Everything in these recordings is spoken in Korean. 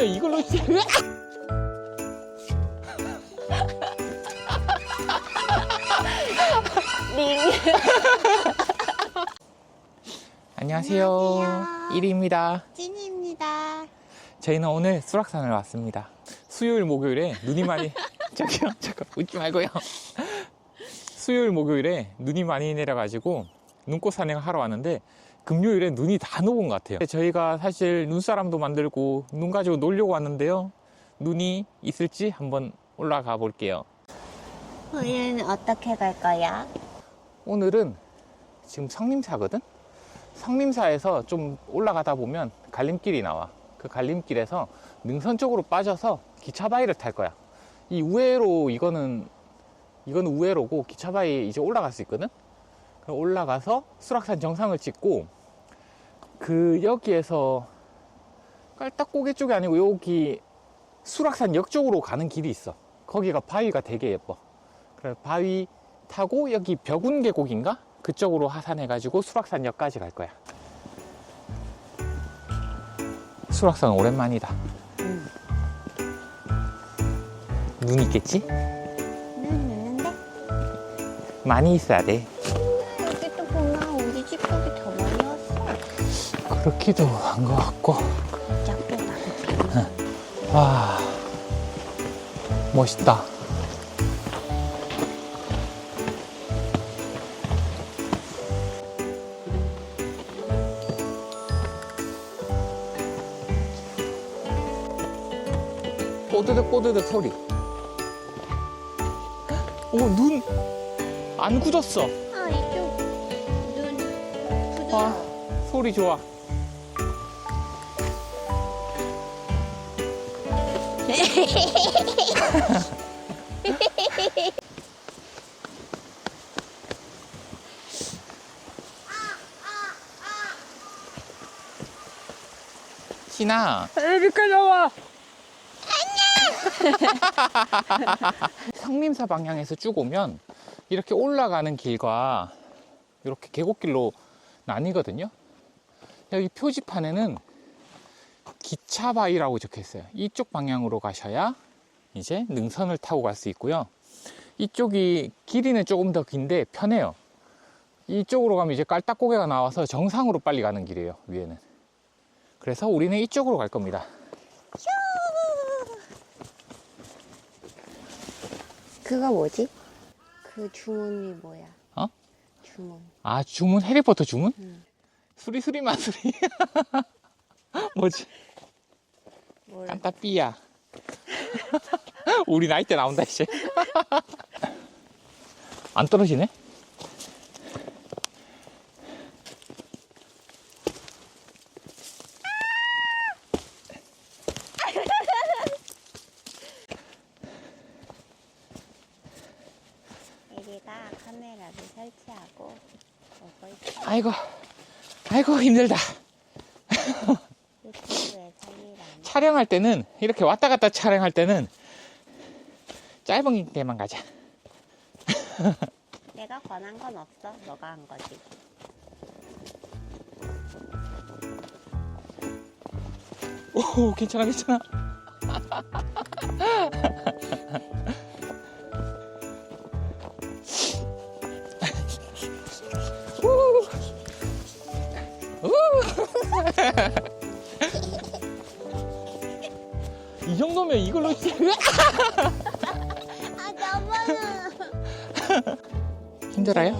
처음에 이걸로 하면 돼요. 안녕하세요. 1위입니다. 찐입니다. 저희는 오늘 수락산을 왔습니다. 수요일 목요일에 눈이 많이 저기요 잠깐 웃지 말고요. 수요일 목요일에 눈이 많이 내려가지고 눈꽃 산행을 하러 왔는데 금요일에 눈이 다 녹은 것 같아요. 저희가 사실 눈사람도 만들고 눈 가지고 놀려고 왔는데요. 눈이 있을지 한번 올라가 볼게요. 오늘은 어떻게 갈 거야? 오늘은 지금 성림사거든? 성림사에서 좀 올라가다 보면 갈림길이 나와. 그 갈림길에서 능선 쪽으로 빠져서 기차바위를 탈 거야. 이 우회로 이거는 이거는 우회로고 기차바위 이제 올라갈 수 있거든? 올라가서 수락산 정상을 찍고 그 여기에서 깔딱고개 쪽이 아니고 여기 수락산 역 쪽으로 가는 길이 있어. 거기가 바위가 되게 예뻐. 그래 바위 타고 여기 벽운 계곡인가? 그쪽으로 하산해 가지고 수락산 역까지 갈 거야. 수락산 오랜만이다. 응. 눈 있겠지? 눈 있는데? 많이 있어야 돼. 그렇기도 한 것 같고. 짝도 많지. 와, 멋있다. 뽀드득 뽀드득 소리. 오, 눈! 안 굳었어. 아, 이쪽 눈 부드러워. 아, 소리 좋아. 이렇게 나와. 안녕. 성림사 방향에서 쭉 오면 이렇게 올라가는 길과 이렇게 계곡길로 나뉘거든요. 여기 표지판에는 기차바위라고 적혀 있어요. 이쪽 방향으로 가셔야 이제 능선을 타고 갈 수 있고요. 이쪽이 길이는 조금 더 긴데 편해요. 이쪽으로 가면 이제 깔딱고개가 나와서 정상으로 빨리 가는 길이에요. 위에는. 그래서 우리는 이쪽으로 갈 겁니다. 그거 뭐지? 그 주문이 뭐야? 어? 주문. 아 주문 해리포터 주문? 응. 수리수리 마수리. 뭐지? 뭘? 깐따삐야. 우리 나이 때 나온다 이제. 안 떨어지네? 에리가 카메라를 설치하고 오고 있어. 아이고, 아이고 힘들다. 유튜브에 참이라니. 촬영할 때는 이렇게 왔다 갔다 촬영할 때는 짧은 데만 가자. 내가 권한 건 없어. 너가 한 거지. 오, 괜찮아, 괜찮아. 우. 우. 정도면 이걸로 찍- 아, 너무는. 힘들어요?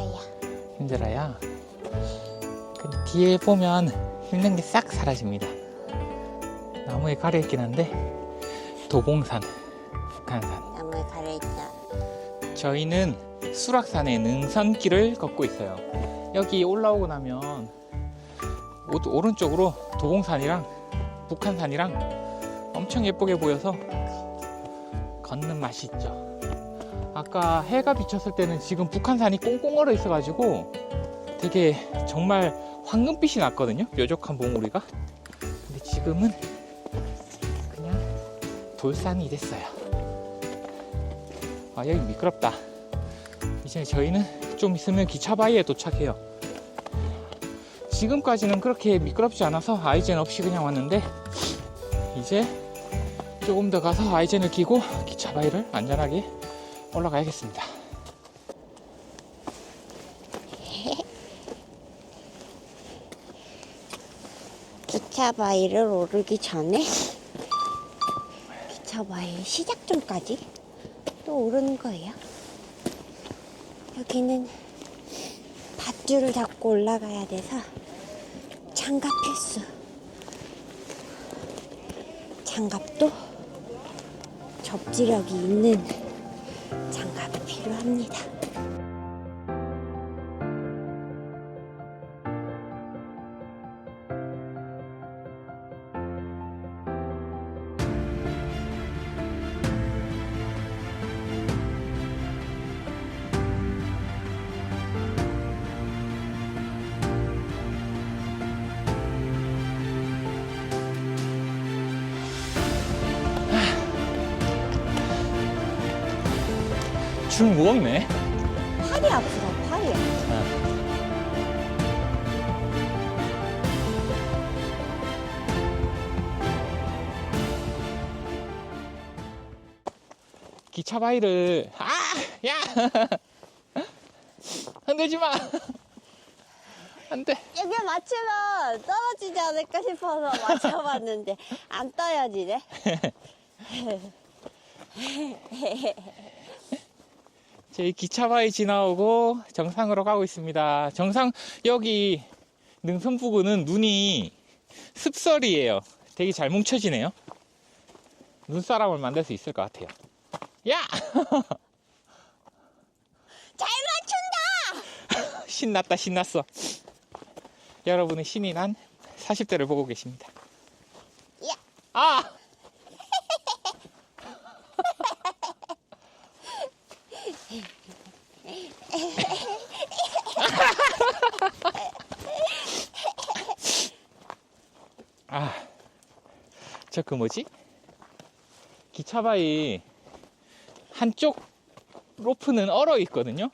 힘들어요. 그 뒤에 보면 힘든 게 싹 사라집니다. 나무에 가려있긴 한데 도봉산, 북한산. 나무에 가려있다. 저희는 수락산의 능선길을 걷고 있어요. 여기 올라오고 나면 오- 오른쪽으로 도봉산이랑 북한산이랑 엄청 예쁘게 보여서 걷는 맛이 있죠. 아까 해가 비쳤을 때는 지금 북한산이 꽁꽁 얼어 있어가지고 되게 정말 황금빛이 났거든요. 뾰족한 봉우리가. 근데 지금은 그냥 돌산이 됐어요. 아 여기 미끄럽다. 이제 저희는 좀 있으면 기차바위에 도착해요. 지금까지는 그렇게 미끄럽지 않아서 아이젠 없이 그냥 왔는데 이제 조금 더 가서 아이젠을 끼고 기차 바위를 안전하게 올라가야겠습니다. 기차 바위를 오르기 전에 기차 바위 시작점까지 또 오르는 거예요. 여기는 밧줄을 잡고 올라가야 돼서 장갑 필수. 장갑도 접지력이 있는 장갑이 필요합니다. 줄 무겁네. 팔이 아프다, 팔이. 기차 바위를 아, 야, 흔들지 마. 안 돼. 여기 맞추면 떨어지지 않을까 싶어서 맞춰봤는데 안 떨어지네. 저희 기차바위 지나오고 정상으로 가고 있습니다. 정상 여기 능선 부근은 눈이 습설이에요. 되게 잘 뭉쳐지네요. 눈사람을 만들 수 있을 것 같아요. 야! 잘 맞춘다! 신났다 신났어. 여러분은 신이 난 40대를 보고 계십니다. 야. 아! 아, 그 뭐지? 기차바위 한쪽 로프는 얼어 있거든요.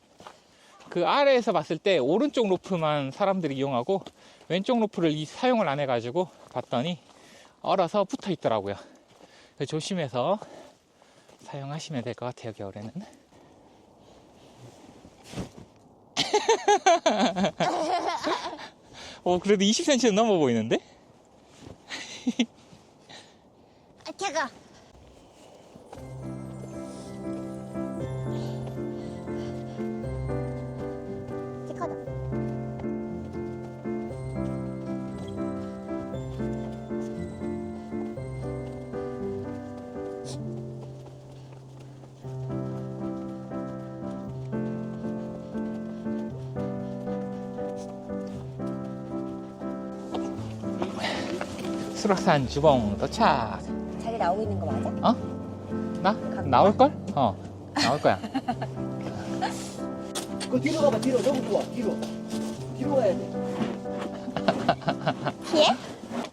그 아래에서 봤을 때 오른쪽 로프만 사람들이 이용하고 왼쪽 로프를 이- 사용을 안 해가지고 봤더니 얼어서 붙어 있더라고요. 조심해서 사용하시면 될 것 같아요, 겨울에는. 어, 그래도 20cm는 넘어 보이는데? 아, 제가. 수락산 주봉 도착. 자기 나오고 있는 거 맞아? 어? 나? 나올걸? 어, 나올 거야. 그 뒤로 가봐 뒤로 너무 좋아 뒤로 뒤로 가야 돼 피해?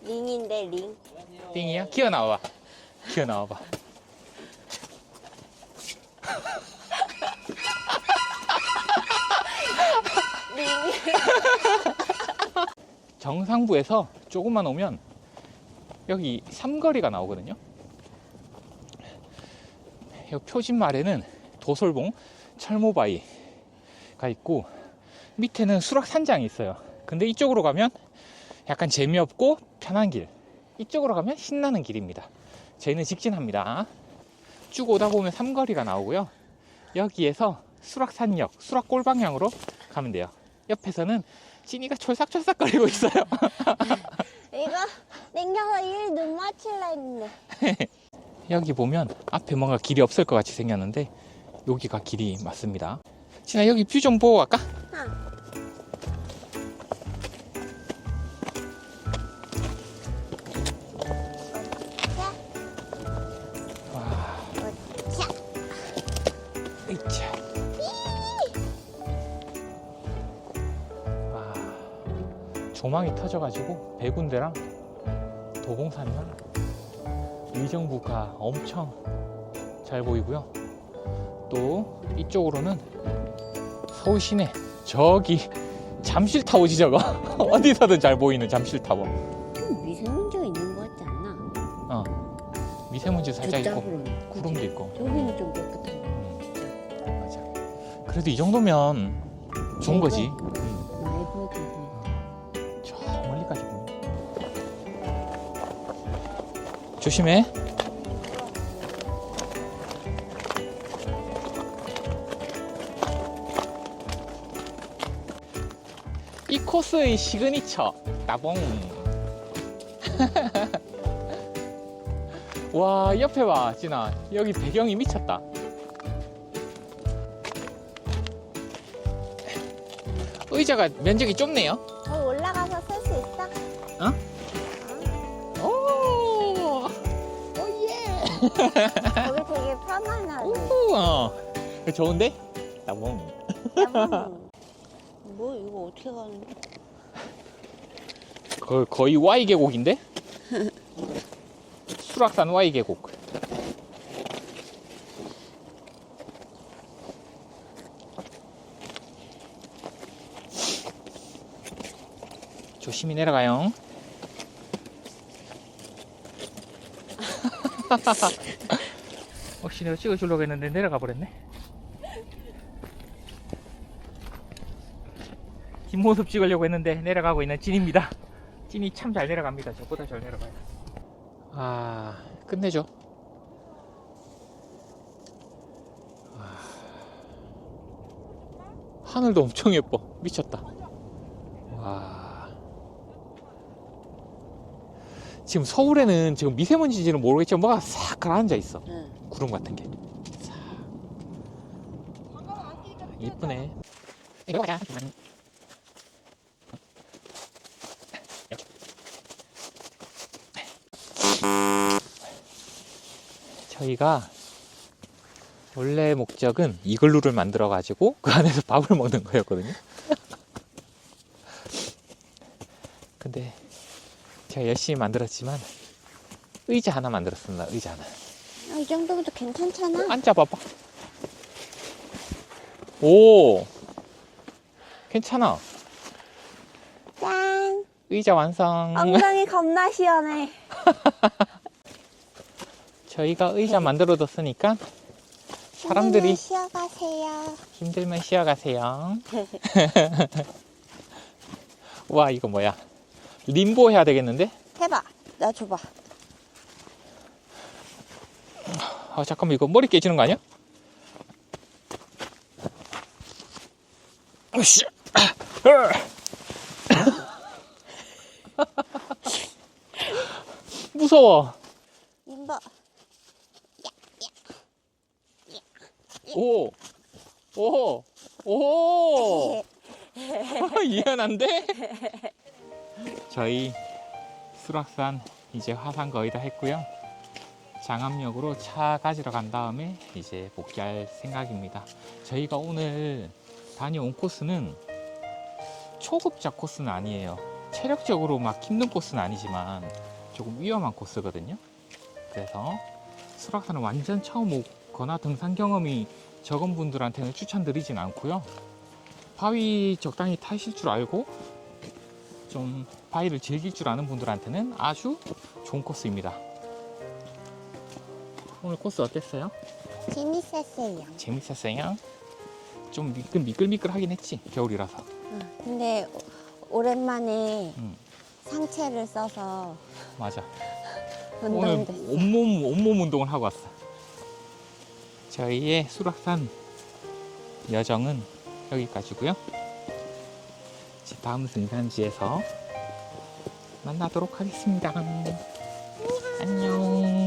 링인데 링. 띵이야? 기어 나와봐. 기어 나와봐. 링. 정상부에서 조금만 오면 여기 삼거리가 나오거든요. 여기 표진 말에는 도솔봉 철모바위가 있고 밑에는 수락산장이 있어요. 근데 이쪽으로 가면 약간 재미없고 편한 길. 이쪽으로 가면 신나는 길입니다. 저희는 직진합니다. 쭉 오다 보면 삼거리가 나오고요. 여기에서 수락산역, 수락골 방향으로 가면 돼요. 옆에서는 찐이가 촐싹촐싹거리고 있어요. 이거 냉겨서 일 눈 맞출라 했는데. 여기 보면 앞에 뭔가 길이 없을 것 같이 생겼는데 여기가 길이 맞습니다. 진아 여기 뷰 좀 보고 갈까? 조망이 터져가지고 백운대랑 도봉산이랑 의정부가 엄청 잘 보이고요. 또 이쪽으로는 서울 시내 저기 잠실 타워 지저거 어디서든 잘 보이는 잠실 타워. 좀 미세먼지가 있는 것 같지 않나? 어, 미세먼지 살짝 있고 저쪽으로는. 구름도 있고. 저기는 좀 깨끗한 거. 맞아. 그래도 이 정도면 좋은 거지. 조심해. 이 코스의 시그니처 따봉. 와 옆에 봐 진아 여기 배경이 미쳤다. 의자가 면적이 좁네요. 어, 올라가서 쓸 수 있어? 오, 거기 되게 편안하네. 우와, 좋은데? 따봉. 음. 뭐 이거 어떻게 가는데? 거, 거의 Y 계곡인데? 수락산 Y 계곡. 조심히 내려가요. 혹시 내가 찍어주려고 했는데 내려가 버렸네. 뒷모습 찍으려고 했는데 내려가고 있는 찐입니다. 찐이 참 잘 내려갑니다. 저보다 잘 내려가요. 아, 끝내죠. 아, 하늘도 엄청 예뻐. 미쳤다. 지금 서울에는 지금 미세먼지인지는 모르겠지만 뭐가 싹 가라앉아 있어. 응. 구름 같은 게. 싹. 이쁘네. 이거 가자. 저희가 원래 목적은 이글루를 만들어 가지고 그 안에서 밥을 먹는 거였거든요. 근데 제가 열심히 만들었지만 의자 하나 만들었습니다. 의자 하나. 아, 이 정도면 괜찮잖아. 앉아봐봐. 오, 괜찮아. 짠. 의자 완성. 엉덩이 겁나 시원해. 저희가 의자 만들어뒀으니까 사람들이 힘들면 쉬어가세요. 힘들면 쉬어가세요. 와, 이거 뭐야? 림보 해야 되겠는데? 해봐. 나 줘봐. 아, 잠깐만, 이거 머리 깨지는 거 아니야? 으쌰. 무서워. 임버. 오, 오, 오. 이해한데? 저희 수락산 이제 화산 거의 다 했고요. 장암역으로 차 가지러 간 다음에 이제 복귀할 생각입니다. 저희가 오늘 다녀온 코스는 초급자 코스는 아니에요. 체력적으로 막 힘든 코스는 아니지만 조금 위험한 코스거든요. 그래서 수락산을 완전 처음 오거나 등산 경험이 적은 분들한테는 추천드리진 않고요. 바위 적당히 타실 줄 알고 좀 바위를 즐길 줄 아는 분들한테는 아주 좋은 코스입니다. 오늘 코스 어땠어요? 재밌었어요. 재밌었어요? 좀 미끌, 미끌미끌하긴 했지 겨울이라서 응. 근데 오- 오랜만에 응. 상체를 써서 맞아 오늘. 온몸 온몸 운동을 하고 왔어 저희의 수락산 여정은 여기까지고요 다음 등산지에서 만나도록 하겠습니다. 안녕